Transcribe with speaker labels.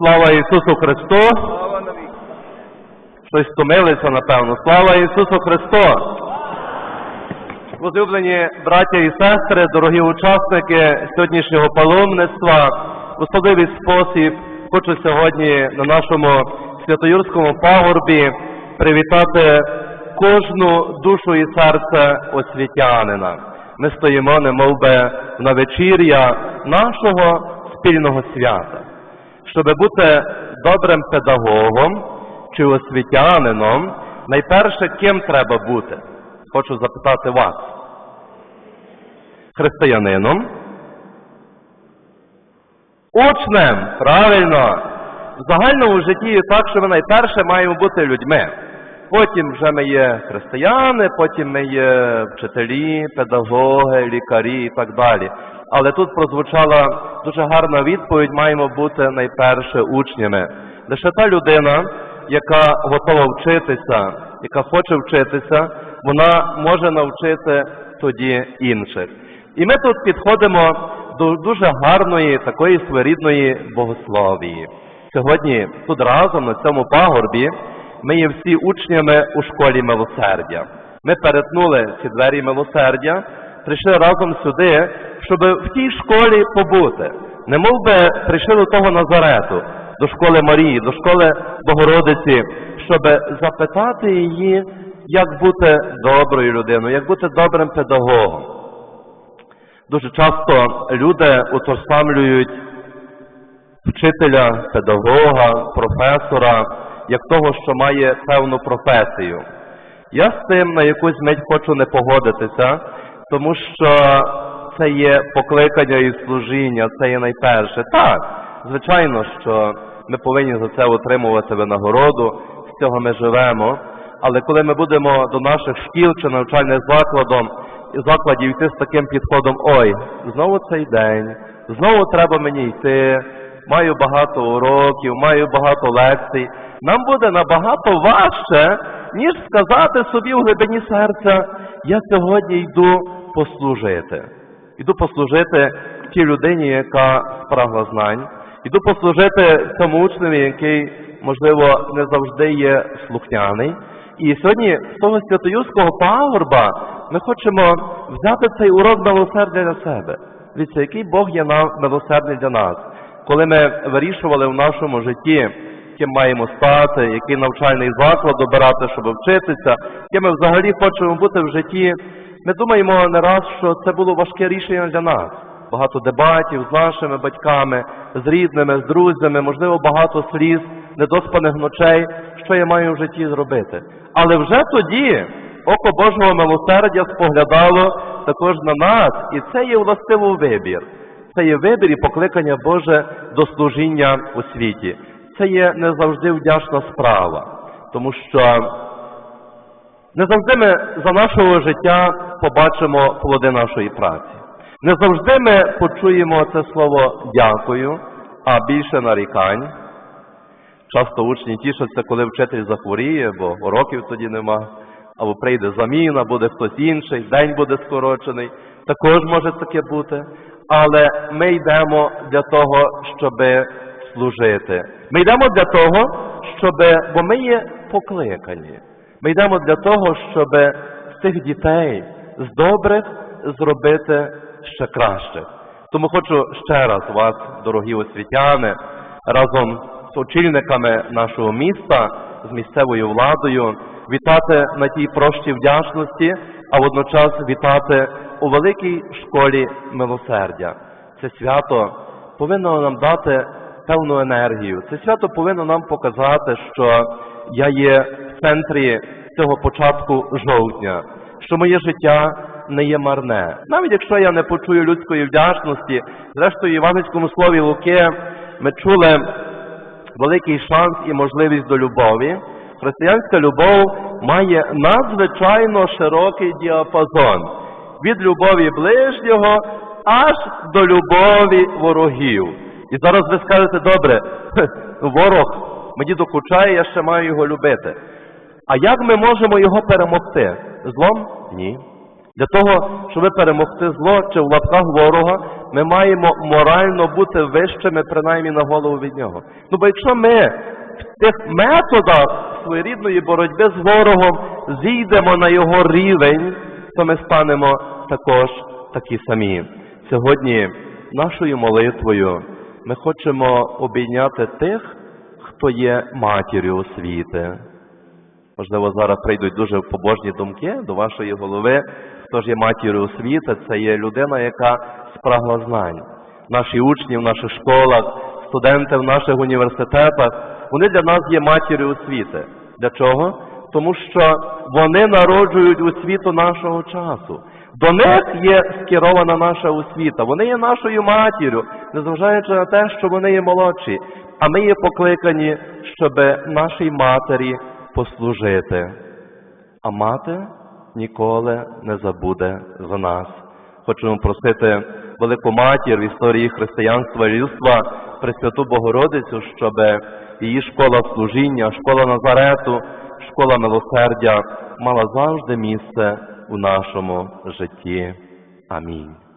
Speaker 1: Слава Ісусу Христу! Щось стомилися, напевно. Слава Ісусу Христу! Возлюблені браття і сестри, дорогі учасники сьогоднішнього паломництва, в особливий спосіб хочу сьогодні на нашому святоюрському пагорбі привітати кожну душу і серце освітянина. Ми стоїмо, немов би, на вечір'я нашого спільного свята. Щоб бути добрим педагогом чи освітянином, найперше ким треба бути? Хочу запитати вас. Християнином. Учнем, правильно. В загальному житті є так, що ми найперше маємо бути людьми. Потім вже ми є християни, потім ми є вчителі, педагоги, лікарі і так далі. Але тут прозвучала дуже гарна відповідь, маємо бути найперше учнями. Лише та людина, яка готова вчитися, яка хоче вчитися, вона може навчити тоді інших. І ми тут підходимо до дуже гарної, такої своєрідної богословії. Сьогодні тут разом на цьому пагорбі ми є всі учнями у школі милосердя. Ми перетнули ці двері милосердя, прийшли разом сюди, щоб в тій школі побути. Не мов би прийшли до того Назарету, до школи Марії, до школи Богородиці, щоб запитати її, як бути доброю людиною, як бути добрим педагогом. Дуже часто люди утославлюють вчителя, педагога, професора, як того, що має певну професію. Я з тим на якусь мить хочу не погодитися, тому що це є покликання і служіння, це є найперше. Так, звичайно, що ми повинні за це отримувати винагороду, з цього ми живемо. Але коли ми будемо до наших шкіл чи навчальних закладів, закладів йти з таким підходом, ой, знову цей день, знову треба мені йти, маю багато уроків, маю багато лекцій, нам буде набагато важче, ніж сказати собі в глибині серця, я сьогодні йду послужити. Йду послужити тій людині, яка спрагла знань, йду послужити цьому учневі, який, можливо, не завжди є слухняний. І сьогодні з того святоюрського пагорба ми хочемо взяти цей урок милосердя для себе. Дивіться, який Бог є милосердний для нас. Коли ми вирішували в нашому житті, ким маємо стати, який навчальний заклад обирати, щоб вчитися, ким ми взагалі хочемо бути в житті, ми думаємо не раз, що це було важке рішення для нас. Багато дебатів з нашими батьками, з рідними, з друзями, можливо, багато сліз, недоспаних ночей, що я маю в житті зробити. Але вже тоді око Божого милосердя споглядало також на нас, і це є властиво вибір. Це є вибір і покликання Боже до служіння у світі. Це є не завжди вдячна справа, тому що не завжди ми за нашого життя побачимо плоди нашої праці. Не завжди ми почуємо це слово дякую, а більше нарікань. Часто учні тішаться, коли вчитель захворіє, бо уроків тоді нема, або прийде заміна, буде хтось інший, день буде скорочений. Також може таке бути. Але ми йдемо для того, щоб служити. Ми йдемо для того, щоб, бо ми є покликані. Ми йдемо для того, щоб цих дітей, з добрих, зробити ще краще. Тому хочу ще раз вас, дорогі освітяни, разом з очільниками нашого міста, з місцевою владою, вітати на тій прощій вдячності, а водночас вітати у великій школі милосердя. Це свято повинно нам дати певну енергію. Це свято повинно нам показати, що я є центрі цього початку жовтня, що моє життя не є марне. Навіть якщо я не почую людської вдячності, зрештою, в Іванському слові Луки ми чули великий шанс і можливість до любові. Християнська любов має надзвичайно широкий діапазон від любові ближнього аж до любові ворогів. І зараз ви скажете, добре, ворог мені докучає, я ще маю його любити. А як ми можемо його перемогти? Злом? Ні. Для того, щоб перемогти зло чи в лапках ворога, ми маємо морально бути вищими, принаймні на голову від нього. Ну бо якщо ми в тих методах своєрідної боротьби з ворогом зійдемо на його рівень, то ми станемо також такі самі. Сьогодні нашою молитвою ми хочемо обійняти тих, хто є матір'ю освіти. Можливо, зараз прийдуть дуже побожні думки до вашої голови. Хто ж є матір'ю освіти? Це є людина, яка спрагла знань. Наші учні в наших школах, студенти в наших університетах, вони для нас є матір'ю освіти. Для чого? Тому що вони народжують освіту нашого часу. До них є скерована наша освіта. Вони є нашою матір'ю, незважаючи на те, що вони є молодші. А ми є покликані, щоб нашій матері послужити. А мати ніколи не забуде за нас. Хочемо просити велику матір в історії християнства і людства Пресвяту Богородицю, щоб її школа служіння, школа Назарету, школа милосердя мала завжди місце у нашому житті. Амінь.